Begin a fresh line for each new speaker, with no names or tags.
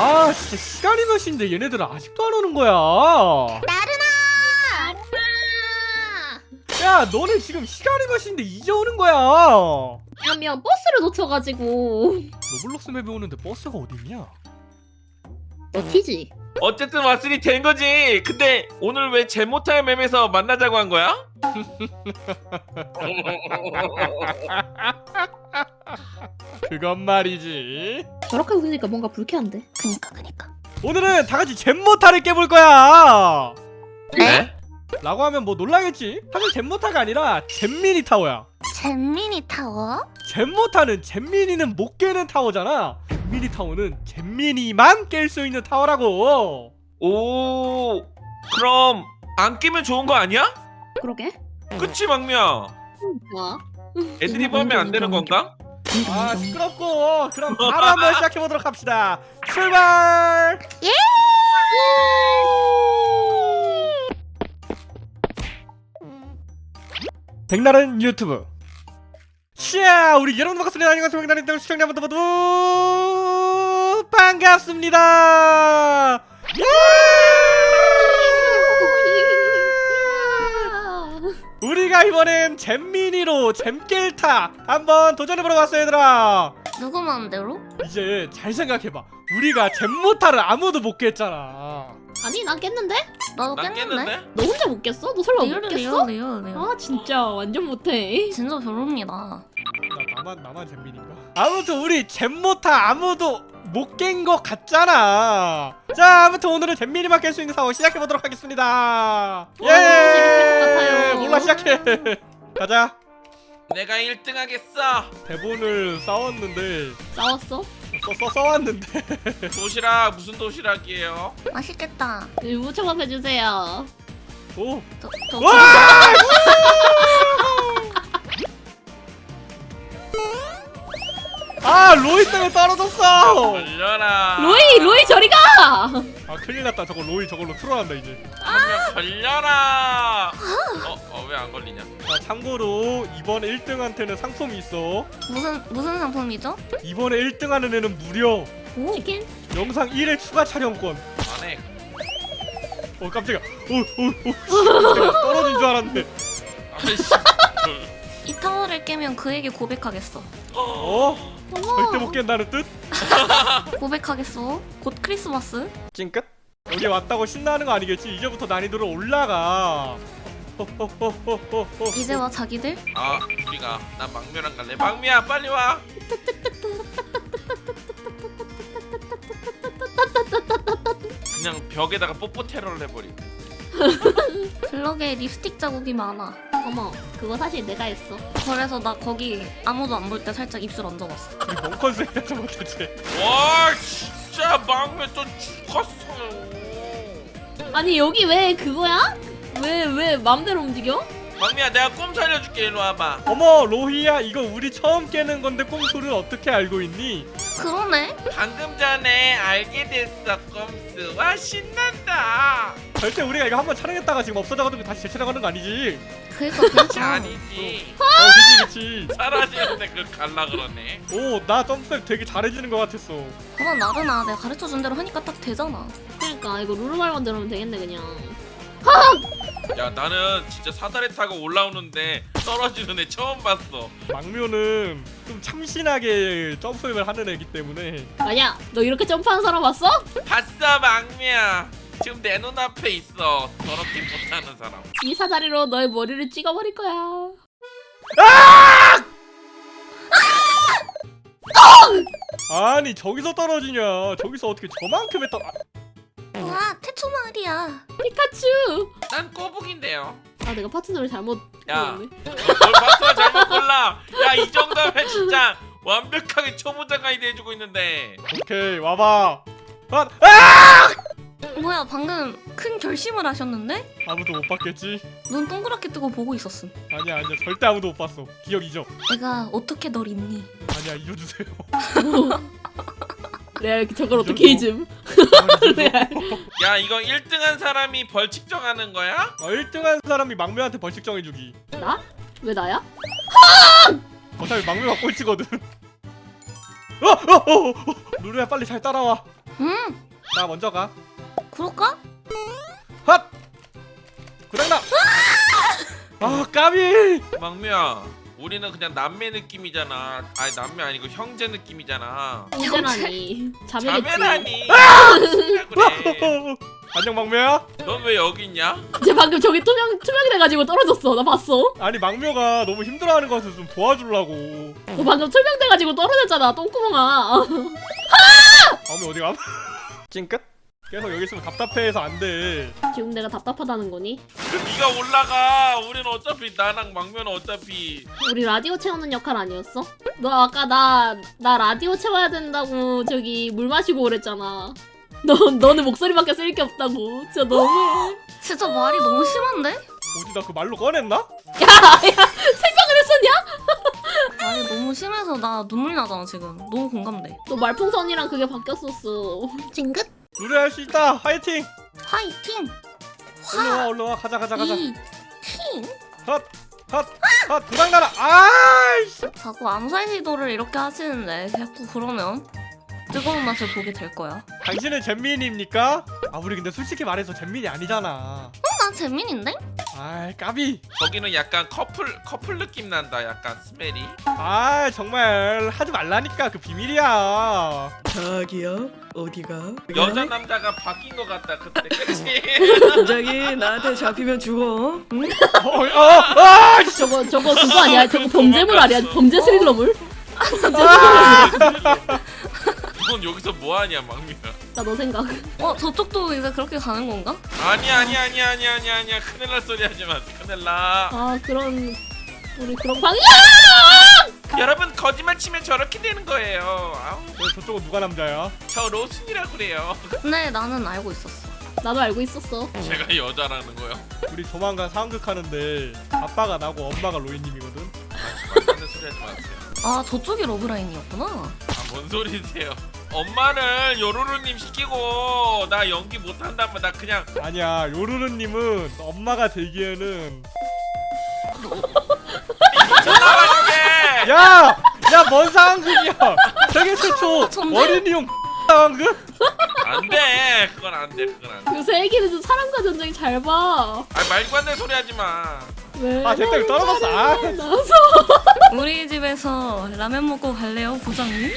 아 진짜 시간이 몇 시인데 얘네들은 아직도 안 오는 거야
나른아!
야 너네 지금 시간이 몇 시인데 이제 오는 거야
야 미안 버스를 놓쳐가지고
로블록스 맵에 오는데 버스가 어딨냐
너 티지?
어쨌든 왔으니 된 거지. 근데 오늘 왜 제모타의 맵에서 만나자고 한 거야?
그건 말이지
저렇게 웃으니까 뭔가 불쾌한데 그니까 그니까
오늘은 다 같이 잼모타를 깨볼 거야
네?
라고 하면 뭐 놀라겠지 사실 잼모타가 아니라 잼미니 타워야
잼미니 타워?
잼모타는 잼미니는 못 깨는 타워잖아 잼미니 타워는 잼미니만 깰 수 있는 타워라고
오, 그럼 안 끼면 좋은 거 아니야?
그러게
그치 막미야.
뭐야?
애드립 하면 안 되는 건가?
아 시끄럽고. 그럼 바로 한번 시작해 보도록 합시다. 출발! 백날은 유튜브. 시야 우리 여러분 반갑습니다. 안녕하세요. 백날은 유튜브 시청자분들 모두 반갑습니다 이번엔 잼미니로 잼깰타 한번 도전해보러 왔어요 얘들아
누구 마음대로?
이제 잘 생각해봐 우리가 잼모타를 아무도 못 깼잖아
아니 난 깼는데?
나도
난
깼는데?
깼는데?
너 혼자 못 깼어? 너 설마 못
리얼 리얼
깼어?
리얼 리얼
아 진짜 완전 못해
진짜 별로입니다
나 나만 나만 잼민인가? 아무튼 우리 잼모타 아무도 못 깬 것 같잖아. 자, 아무튼 오늘은 잼민이만 깰 수 있는 사원 시작해 보도록 하겠습니다.
오, 재밌을 것 같아요.
몰라 시작해. 가자.
내가 1등 하겠어.
대본을 싸웠는데
싸웠어?
써, 써 써왔는데
도시락 무슨 도시락이에요?
맛있겠다
무청합해주세요
오.
저, 저,
와! 아 로이 때문에 떨어졌어.
걸려라.
로이 로이 저리 가!
아 큰일 났다. 저거 로이 저걸로 트롤한다 이제.
막미야 걸려라. 어, 어왜 안 걸리냐?
자 참고로 이번에 1등한테는 상품이 있어.
무슨 무슨 상품이죠?
이번에 1등하는 애는 무려
오
치킨?
영상 1회 추가 촬영권.
안 해.
어 깜짝이야. 오오오 떨어진 줄 알았는데.
아이씨.
이 타워를 깨면 그에게 고백하겠어
어?
어머
절대 못 깬다는 뜻?
고백하겠어 곧 크리스마스
찡끗? 여기 왔다고 신나는 거 아니겠지? 이제부터 난이도를 올라가. 호호호호호호.
이제 와 자기들
아, 우리가 나 막미랑 갈래. 막미야 빨리 와. 그냥 벽에다가 뽀뽀 테러를 해버리.
블럭에 립스틱 자국이 많아
어머 그거 사실 내가 했어
그래서 나 거기 아무도 안 볼 때 살짝 입술 얹어봤어
우리 뭔 컨셉이야 저거 대체?
와, 진짜 막미 또 죽었어요.
아니 여기 왜 그거야? 왜 왜 맘대로 움직여?
막미야 내가 꿈 살려줄게 일로 와봐.
어머 로히야 이거 우리 처음 깨는 건데 꼼수를 어떻게 알고 있니?
그러네
방금 전에 알게 됐어 꼼수와 신난다.
절대 우리가 이거 한번 촬영했다가 지금 없어져가지고 다시 재촬영하는 거 아니지?
그니까 그니까
아니지.
어 그치 그치.
사라지는데 그걸 갈라 그러네.
오나 점프맵 되게 잘해지는 것 같았어.
그건 나르나 내가 가르쳐 준 대로 하니까 딱 되잖아
그러니까 이거 룰루말 만 들으면 되겠네 그냥
야 나는 진짜 사다리 타고 올라오는데 떨어지는 애 처음 봤어.
막묘는 좀 참신하게 점프맵을 하는 애기 때문에
아니야 너 이렇게 점프하는 사람 봤어?
봤어 막미야. 지금 내 눈앞에 있어. 저렇게 못하는 사람.
이 사다리로 너의 머리를 찍어버릴 거야
아니 저기서 떨어지냐 저기서 어떻게 저만큼의 떨 아,
와 태초 마을이야
피카츄
난 꼬북인데요.
아 내가 파트너를 잘못
야.
골랐네.
뭘 봤어 잘못 골라. 야 이 정도면 진짜 완벽하게 초보자 가이드 해주고 있는데.
오케이 와봐 아, 아!
뭐야 방금 큰 결심을 하셨는데?
아무도 못 봤겠지?
눈 동그랗게 뜨고 보고 있었음.
아니야 아니야. 절대 아무도 못 봤어. 기억 잊어.
내가 어떻게 널 잊니?
아니야 잊어주세요.
레알 저걸 어떻게
이
잊음?
레알.
야 이거 1등한 사람이 벌칙 정하는 거야?
어, 1등한 사람이 막묘한테 벌칙 정해주기.
나? 왜 나야?
어차피 막묘가 꼴찌거든. 어, 어, 어, 어. 루루야 빨리 잘 따라와. 음나 먼저 가
그럴까?
헛! 구장나! 아 까비!
막미야 우리는 그냥 남매 느낌이잖아 아니 남매 아니고 형제 느낌이잖아
형제라니 자매겠지
자매라니 그래
안녕 막묘야?
넌 왜 여기 있냐?
쟤 방금 저기 투명 투명이 돼가지고 떨어졌어 나 봤어
아니 막묘가 너무 힘들어하는 것 같아서 좀 도와주려고
너 방금 투명 돼가지고 떨어졌잖아 똥구멍아
막묘 어디 감? 찡끗? 계속 여기 있으면 답답해서 안 돼
지금 내가 답답하다는 거니?
네가 올라가 우리는 어차피 나랑 막면은 어차피
우리 라디오 채우는 역할 아니었어? 너 아까 나, 나 라디오 채워야 된다고 저기 물 마시고 그랬잖아. 너, 너는 목소리밖에 쓸 게 없다고. 진짜 너무.
진짜 말이 너무 심한데?
어디 나그 말로 꺼냈나?
야, 야, 생각을 했었냐?
말이 너무 심해서 나 눈물 나잖아 지금 너무 공감돼
너 말풍선이랑 그게 바뀌었었어.
찡긋
노래 할 수 있다 화이팅!
화이팅
올라와 올라와 가자 가자 가자
이팅
헛! 헛! 헛! 구장나라! 아이씨!
자꾸 암살 시도를 이렇게 하시는데 자꾸 그러면 뜨거운 맛을 보게 될 거야
당신은 잼민입니까? 아 우리 근데 솔직히 말해서 잼민이 아니잖아
난 재민인데?
아이 까비
저기는 약간 커플 커플 느낌 난다 약간 스멜이
아 정말 하지 말라니까 그 비밀이야
자기야 어디가?
여자 남자가 바뀐 것 같다 그때 그치?
갑자기 나한테 잡히면 죽어. 응?
어, 어, 아, 씨.
저거, 저거 그거 아니야? 저거 범죄물 아니야? 범죄 스릴러물?
넌 여기서 뭐하냐 막미야
나 너 생각.
어 저쪽도 이제 그렇게 가는 건가?
아니야 아니야 아니야 아니야 아니야 아니야 큰일 날 소리 하지 마 큰일 나
아, 그런. 우리 그런 방이야!
여러분 거짓말 치면 저렇게 되는 거예요 아우
저, 저쪽은 누가 남자야?
저 로순이라고 그래요
근데 나는 알고 있었어
나도 알고 있었어.
제가 여자라는 거요
우리 조만간 상극 하는데 아빠가 나고 엄마가 로이님이거든
맞는 소리 하지 마세요
아 저쪽이 러브라인이었구나
아뭔 소리세요 엄마를 요루루님 시키고 나 연기 못한다면 나 그냥
아니야 요르르님은 엄마가 되기에는
전화가 저게
야! 야 뭔 상극이야 세계 최초
정말?
어린이용 상극?
안돼 그건 안돼 그건 안돼
요새 애기는 좀 사람과 전쟁이 잘 봐.
아 말도 안 되는 소리 하지 마
왜?
아 됐다 이거 떨어졌어 아.
나서.
우리 집에서 라면 먹고 갈래요 부장님?